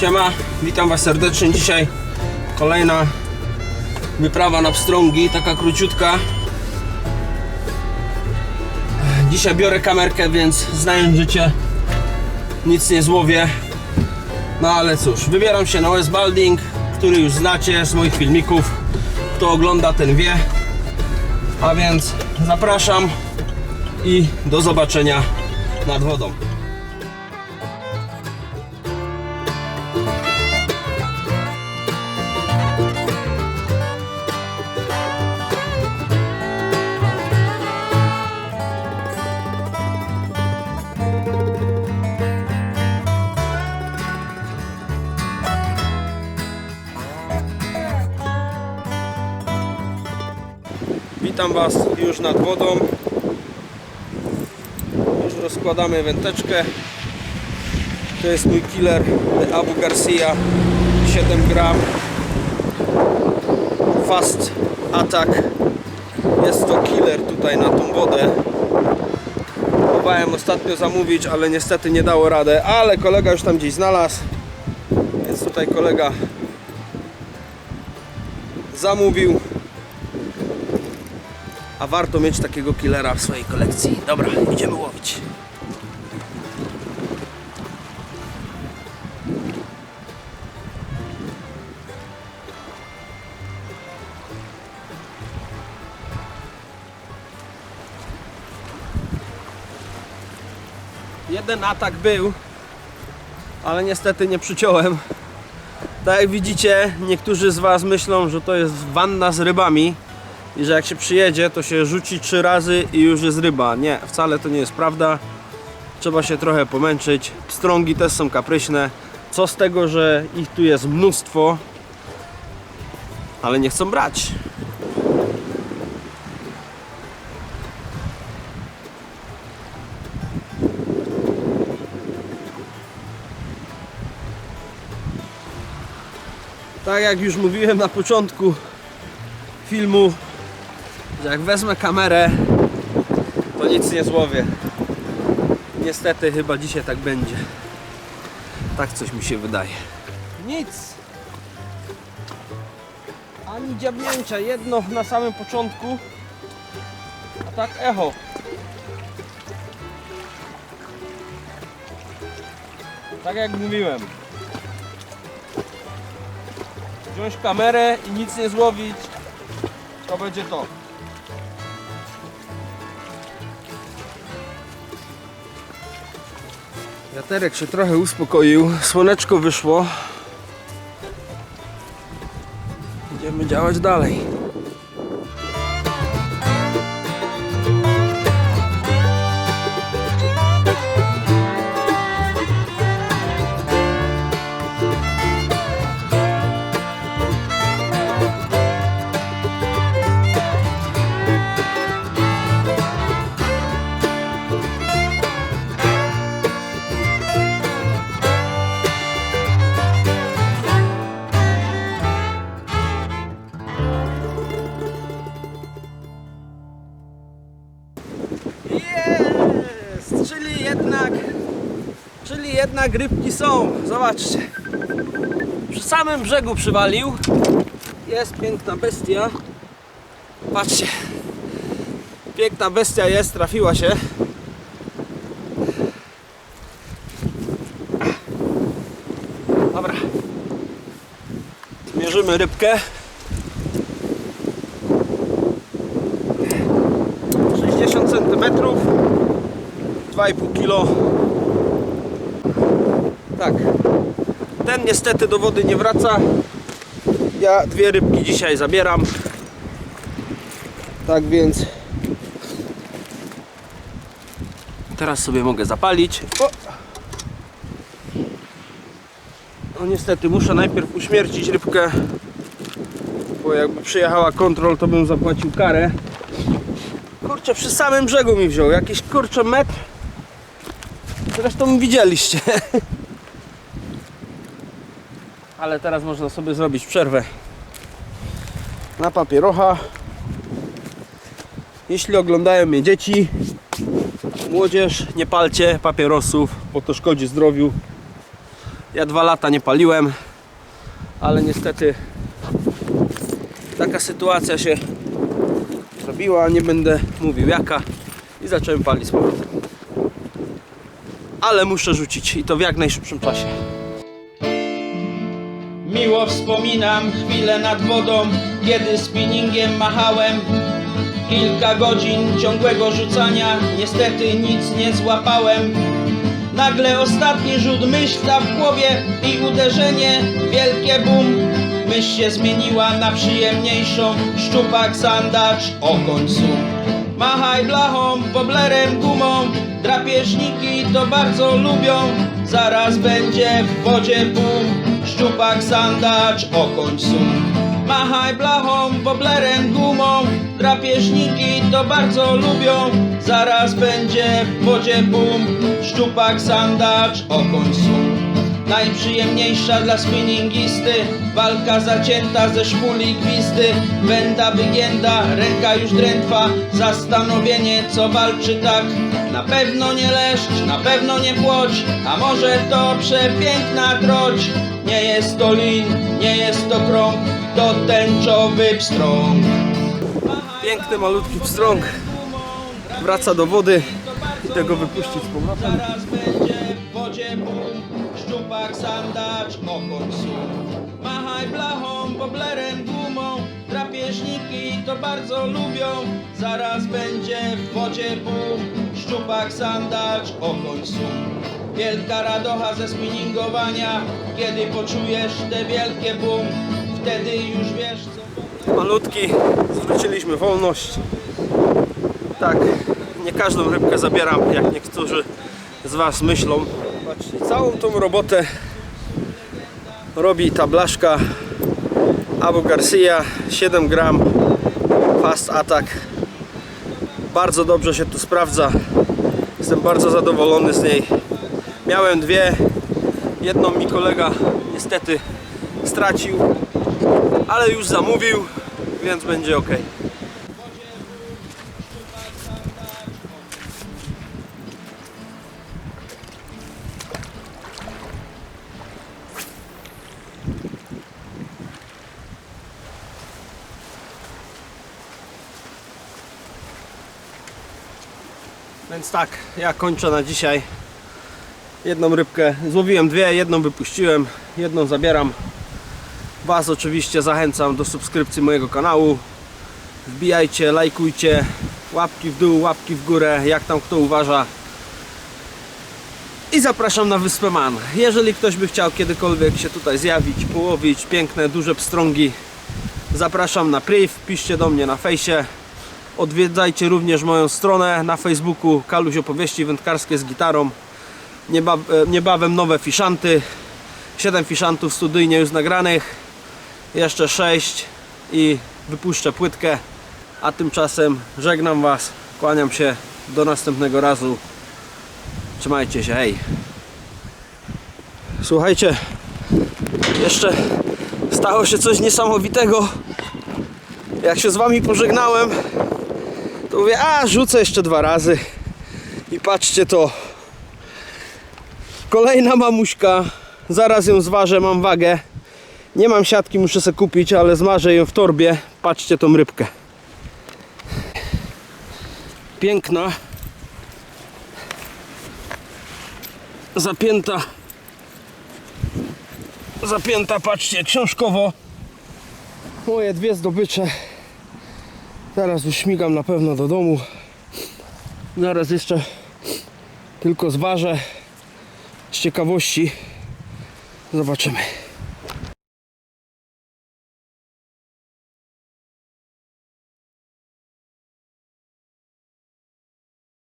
Siema, witam Was serdecznie. Dzisiaj kolejna wyprawa na pstrągi, taka króciutka. Dzisiaj biorę kamerkę, więc znając życie, nic nie złowię. No ale cóż, wybieram się na West Balding, który już znacie z moich filmików. Kto ogląda, ten wie. A więc zapraszam i do zobaczenia nad wodą. Witam Was już nad wodą. Już rozkładamy wędeczkę. To jest mój killer Abu Garcia 7 gram Fast Attack. Jest to killer tutaj na tą wodę. Próbowałem ostatnio zamówić, ale niestety nie dało radę. Ale kolega już tam gdzieś znalazł. Więc tutaj kolega zamówił a warto mieć takiego killera w swojej kolekcji. Dobra, idziemy łowić. Jeden atak był, ale niestety nie przyciąłem. Tak jak widzicie, niektórzy z Was myślą, że to jest wanna z rybami i że jak się przyjedzie, to się rzuci trzy razy i już jest ryba. Nie, wcale to nie jest prawda. Trzeba się trochę pomęczyć. Pstrągi też są kapryśne. Co z tego, że ich tu jest mnóstwo, ale nie chcą brać. Tak jak już mówiłem na początku filmu, że jak wezmę kamerę, to nic nie złowię. Niestety chyba dzisiaj tak będzie. Tak coś mi się wydaje. Nic. Ani dziabnięcia. Jedno na samym początku. A tak echo. Tak jak mówiłem. Wziąć kamerę i nic nie złowić. To będzie to. Wiaterek się trochę uspokoił, słoneczko wyszło. Będziemy działać dalej. Jednak rybki są. Zobaczcie. Przy samym brzegu przywalił. Jest piękna bestia. Patrzcie. Piękna bestia jest, trafiła się. Dobra. Mierzymy rybkę. 60 cm 2,5 kg tak ten niestety do wody nie wraca ja dwie rybki dzisiaj zabieram tak więc teraz sobie mogę zapalić o! no niestety muszę najpierw uśmiercić rybkę bo jakby przyjechała kontrol to bym zapłacił karę Kurczę, przy samym brzegu mi wziął. Jakiś kurczę metr. Zresztą widzieliście. Ale teraz można sobie zrobić przerwę na papierocha. Jeśli oglądają mnie dzieci, młodzież, nie palcie papierosów, bo to szkodzi zdrowiu. Ja dwa lata nie paliłem, ale niestety taka sytuacja się zrobiła, nie będę mówił jaka i zacząłem palić z powrotem. Ale muszę rzucić i to w jak najszybszym czasie. Miło wspominam chwilę nad wodą, kiedy spinningiem machałem. Kilka godzin ciągłego rzucania, niestety nic nie złapałem. Nagle ostatni rzut myśla w głowie i uderzenie, wielkie bum. Myśl się zmieniła na przyjemniejszą, szczupak, sandacz, okoń sum. Machaj blachą, woblerem, gumą, drapieżniki to bardzo lubią. Zaraz będzie w wodzie bum, szczupak, sandacz, okoń sum. Machaj blachą, woblerem, gumą, drapieżniki to bardzo lubią. Zaraz będzie w wodzie bum, szczupak, sandacz, okoń sum. Najprzyjemniejsza dla spinningisty Walka zacięta ze szpuli gwisty Węda wygięta, ręka już drętwa Zastanowienie co walczy tak Na pewno nie leszcz, na pewno nie płoć A może to przepiękna troć Nie jest to lin, nie jest to krąg To tęczowy pstrąg Piękny, malutki pstrąg wraca do wody i tego wypuścić z powrotem. Zaraz będzie w wodzie bum, szczupak, sandacz, okoń. Machaj blachą, boblerem, gumą, drapieżniki to bardzo lubią. Zaraz będzie w wodzie bum, szczupak, sandacz, okoń sum. Wielka radocha ze spinningowania, kiedy poczujesz te wielkie bum, wtedy już wiesz co... Malutki, zwróciliśmy wolność. Tak, nie każdą rybkę zabieram, jak niektórzy z Was myślą. Patrzcie, całą tą robotę robi ta blaszka Abu Garcia 7 gram Fast Attack. Bardzo dobrze się tu sprawdza. Jestem bardzo zadowolony z niej. Miałem dwie. Jedną mi kolega niestety stracił, ale już zamówił, więc będzie ok. Więc tak, ja kończę na dzisiaj. Jedną rybkę złowiłem dwie, jedną wypuściłem, jedną zabieram. Was oczywiście zachęcam do subskrypcji mojego kanału. Wbijajcie, lajkujcie, łapki w dół, łapki w górę, jak tam kto uważa. I zapraszam na Wyspę Man. Jeżeli ktoś by chciał kiedykolwiek się tutaj zjawić, połowić piękne, duże pstrągi, zapraszam na priv, piszcie do mnie na fejsie. Odwiedzajcie również moją stronę na Facebooku Kaluś Opowieści Wędkarskie z gitarą. E, niebawem nowe fiszanty. 7 fiszantów studyjnie już nagranych. Jeszcze 6 i wypuszczę płytkę. A tymczasem żegnam Was. Kłaniam się. Do następnego razu. Trzymajcie się. Hej. Słuchajcie. Jeszcze stało się coś niesamowitego. Jak się z Wami pożegnałem, mówię, a rzucę jeszcze dwa razy. I patrzcie to. Kolejna mamuśka. Zaraz ją zważę, mam wagę. Nie mam siatki, muszę sobie kupić, ale zmarzę ją w torbie. Patrzcie tą rybkę. Piękna. Zapięta. Zapięta, patrzcie, książkowo. Moje dwie zdobycze. Teraz już śmigam na pewno do domu. Zaraz jeszcze tylko zważę z ciekawości. Zobaczymy.